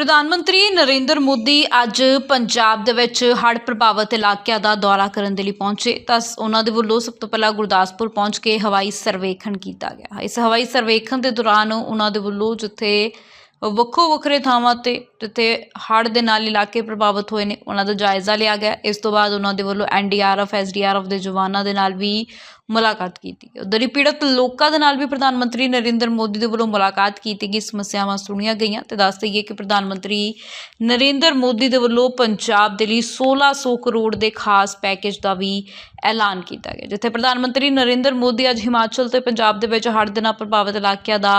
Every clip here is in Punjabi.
ਪ੍ਰਧਾਨ ਮੰਤਰੀ ਨਰਿੰਦਰ ਮੋਦੀ ਅੱਜ ਪੰਜਾਬ ਦੇ ਵਿੱਚ ਹੜ੍ਹ ਪ੍ਰਭਾਵਿਤ ਇਲਾਕਿਆਂ ਦਾ ਦੌਰਾ ਕਰਨ ਦੇ ਲਈ ਪਹੁੰਚੇ। ਤਾਂ ਉਹਨਾਂ ਦੇ ਵੱਲੋਂ ਸਭ ਤੋਂ ਪਹਿਲਾਂ ਗੁਰਦਾਸਪੁਰ ਪਹੁੰਚ ਕੇ ਹਵਾਈ ਸਰਵੇਖਣ ਕੀਤਾ ਗਿਆ। ਇਸ ਹਵਾਈ ਸਰਵੇਖਣ ਦੇ ਦੌਰਾਨ ਉਹਨਾਂ ਦੇ ਵੱਲੋਂ ਜਿੱਥੇ ਵੱਖੋ ਵੱਖਰੇ ਥਾਵਾਂ ਤੇ ਜਿੱਥੇ ਹੜ੍ਹ ਦੇ ਨਾਲ ਇਲਾਕੇ ਪ੍ਰਭਾਵਿਤ ਹੋਏ ਨੇ, ਉਹਨਾਂ ਦਾ ਜਾਇਜ਼ਾ ਲਿਆ ਗਿਆ। ਇਸ ਤੋਂ ਬਾਅਦ ਉਹਨਾਂ ਦੇ ਵੱਲੋਂ ਐਨਡੀਆਰਐਫ ਐਸਡੀਆਰਐਫ ਦੇ ਜਵਾਨਾਂ ਦੇ ਨਾਲ ਵੀ ਮੁਲਾਕਾਤ ਕੀਤੀ ਉਧਰ ਹੀ ਪੀੜਤ ਲੋਕਾਂ ਦੇ ਨਾਲ ਵੀ ਪ੍ਰਧਾਨ ਮੰਤਰੀ ਨਰਿੰਦਰ ਮੋਦੀ ਦੇ ਵੱਲੋਂ ਮੁਲਾਕਾਤ ਕੀਤੀ ਗਈ। ਸਮੱਸਿਆਵਾਂ ਸੁਣੀਆਂ ਗਈਆਂ ਤੇ ਦੱਸ ਦਈਏ ਕਿ ਪ੍ਰਧਾਨ ਮੰਤਰੀ ਨਰਿੰਦਰ ਮੋਦੀ ਦੇ ਵੱਲੋਂ ਪੰਜਾਬ ਦੇ ਲਈ 1600 ਕਰੋੜ ਦੇ ਖਾਸ ਪੈਕੇਜ ਦਾ ਵੀ ਐਲਾਨ ਕੀਤਾ ਗਿਆ, ਜਿੱਥੇ ਪ੍ਰਧਾਨ ਮੰਤਰੀ ਨਰਿੰਦਰ ਮੋਦੀ ਅੱਜ ਹਿਮਾਚਲ ਤੇ ਪੰਜਾਬ ਦੇ ਵਿੱਚ ਹੜ੍ਹ ਦੇ ਨਾਲ ਪ੍ਰਭਾਵਿਤ ਇਲਾਕਿਆਂ ਦਾ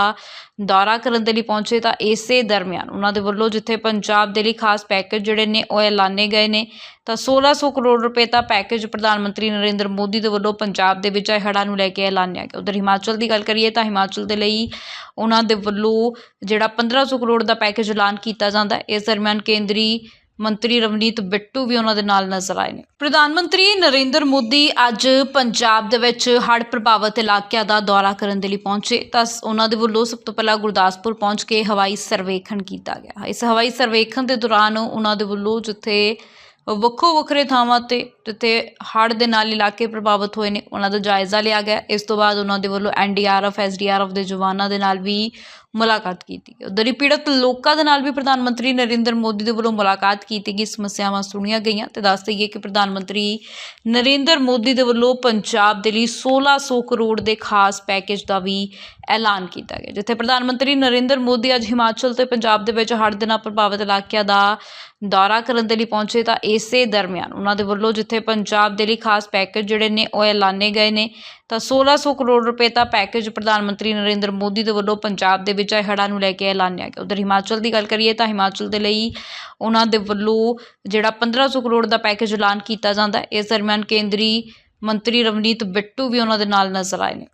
ਦੌਰਾ ਕਰਨ ਦੇ ਲਈ ਪਹੁੰਚੇ ਤਾਂ ਇਸੇ ਦਰਮਿਆਨ। ਉਹਨਾਂ ਦੇ ਵੱਲੋਂ ਜਿੱਥੇ ਪੰਜਾਬ ਦੇ ਲਈ ਖਾਸ ਪੈਕੇਜ ਜਿਹੜੇ ਨੇ, ਉਹ ਐਲਾਨੇ ਗਏ ਨੇ। ਤਾਂ 1600 ਕਰੋੜ ਰੁਪਏ ਦਾ ਪੈਕੇਜ ਪ੍ਰਧਾਨ ਮੰਤਰੀ ਨਰਿੰਦਰ ਮੋਦੀ ਦੇ ਵੱਲੋਂ ਪੰਜਾਬ ਦੇ ਵਿੱਚ ਆਏ ਹੜ੍ਹਾਂ ਨੂੰ ਲੈ ਕੇ ਐਲਾਨਿਆ ਗਿਆ। ਉਧਰ ਹਿਮਾਚਲ ਦੀ ਗੱਲ ਕਰੀਏ ਤਾਂ ਹਿਮਾਚਲ ਦੇ ਲਈ ਉਹਨਾਂ ਦੇ ਵੱਲੋਂ ਜਿਹੜਾ 1500 ਕਰੋੜ ਦਾ ਪੈਕੇਜ ਐਲਾਨ ਕੀਤਾ ਜਾਂਦਾ, ਇਸ ਦਰਮਿਆਨ ਕੇਂਦਰੀ ਮੰਤਰੀ ਰਵਨੀਤ ਬਿੱਟੂ ਵੀ ਉਹਨਾਂ ਦੇ ਨਾਲ ਨਜ਼ਰ ਆਏ ਨੇ। ਪ੍ਰਧਾਨ ਮੰਤਰੀ ਨਰਿੰਦਰ ਮੋਦੀ ਅੱਜ ਪੰਜਾਬ ਦੇ ਵਿੱਚ ਹੜ੍ਹ ਪ੍ਰਭਾਵਿਤ ਇਲਾਕਿਆਂ ਦਾ ਦੌਰਾ ਕਰਨ ਦੇ ਲਈ ਪਹੁੰਚੇ। ਤਾਂ ਉਹਨਾਂ ਦੇ ਵੱਲੋਂ ਸਭ ਤੋਂ ਪਹਿਲਾਂ ਗੁਰਦਾਸਪੁਰ ਪਹੁੰਚ ਕੇ ਹਵਾਈ ਸਰਵੇਖਣ ਕੀਤਾ ਗਿਆ। ਇਸ ਹਵਾਈ ਸਰਵੇਖਣ ਦੇ ਦੌਰਾਨ ਉਹਨਾਂ ਦੇ ਵੱਲੋਂ ਜਿੱਥੇ ਵੱਖੋ ਵੱਖਰੇ ਥਾਵਾਂ ਤੇ ਜਿੱਥੇ ਹੜ੍ਹ ਦੇ ਨਾਲ ਇਲਾਕੇ ਪ੍ਰਭਾਵਿਤ ਹੋਏ ਨੇ, ਉਹਨਾਂ ਦਾ ਜਾਇਜ਼ਾ ਲਿਆ ਗਿਆ। ਇਸ ਤੋਂ ਬਾਅਦ ਉਹਨਾਂ ਦੇ ਵੱਲੋਂ ਐਨਡੀਆਰਐਫ ਐਸਡੀਆਰਐਫ ਦੇ ਜਵਾਨਾਂ ਦੇ ਨਾਲ ਵੀ ਮੁਲਾਕਾਤ ਕੀਤੀ ਉਧਰ ਹੀ ਪੀੜਤ ਲੋਕਾਂ ਦੇ ਨਾਲ ਵੀ ਪ੍ਰਧਾਨ ਮੰਤਰੀ ਨਰਿੰਦਰ ਮੋਦੀ ਦੇ ਵੱਲੋਂ ਮੁਲਾਕਾਤ ਕੀਤੀ ਗਈ। ਸਮੱਸਿਆਵਾਂ ਸੁਣੀਆਂ ਗਈਆਂ ਤੇ ਦੱਸ ਦਈਏ ਕਿ ਪ੍ਰਧਾਨ ਮੰਤਰੀ ਨਰਿੰਦਰ ਮੋਦੀ ਦੇ ਵੱਲੋਂ ਪੰਜਾਬ ਦੇ ਲਈ 1600 ਕਰੋੜ ਦੇ ਖਾਸ ਪੈਕੇਜ ਦਾ ਵੀ ਐਲਾਨ ਕੀਤਾ ਗਿਆ, ਜਿੱਥੇ ਪ੍ਰਧਾਨ ਮੰਤਰੀ ਨਰਿੰਦਰ ਮੋਦੀ ਅੱਜ ਹਿਮਾਚਲ ਤੇ ਪੰਜਾਬ ਦੇ ਵਿੱਚ ਹੜ੍ਹ ਦੇ ਨਾਲ ਪ੍ਰਭਾਵਿਤ ਇਲਾਕਿਆਂ ਦਾ ਦੌਰਾ ਕਰਨ ਦੇ ਲਈ ਪਹੁੰਚੇ ਤਾਂ ਇਸੇ ਦਰਮਿਆਨ ਉਹਨਾਂ ਦੇ ਵੱਲੋਂ ਜਿੱਥੇ ਪੰਜਾਬ ਦੇ ਲਈ ਖਾਸ ਪੈਕੇਜ ਜਿਹੜੇ ਨੇ ਉਹ ਐਲਾਨੇ ਗਏ ਨੇ ਤਾਂ 1600 ਕਰੋੜ ਰੁਪਏ ਦਾ ਪੈਕੇਜ ਪ੍ਰਧਾਨ ਮੰਤਰੀ ਨਰਿੰਦਰ ਮੋਦੀ ਦੇ ਵੱਲੋਂ ਪੰਜਾਬ ਦੇ ਵਿੱਚ ਆਏ ਹੜ੍ਹਾਂ ਨੂੰ ਲੈ ਕੇ ਐਲਾਨਿਆ ਗਿਆ। ਉਧਰ ਹਿਮਾਚਲ ਦੀ ਗੱਲ ਕਰੀਏ ਤਾਂ ਹਿਮਾਚਲ ਦੇ ਲਈ ਉਹਨਾਂ ਦੇ ਵੱਲੋਂ ਜਿਹੜਾ 1500 ਕਰੋੜ ਦਾ ਪੈਕੇਜ ਐਲਾਨ ਕੀਤਾ ਜਾਂਦਾ, ਇਸ ਦਰਮਿਆਨ ਕੇਂਦਰੀ ਮੰਤਰੀ ਰਵਨੀਤ ਬਿੱਟੂ ਵੀ ਉਹਨਾਂ ਦੇ ਨਾਲ ਨਜ਼ਰ ਆਏ ਨੇ।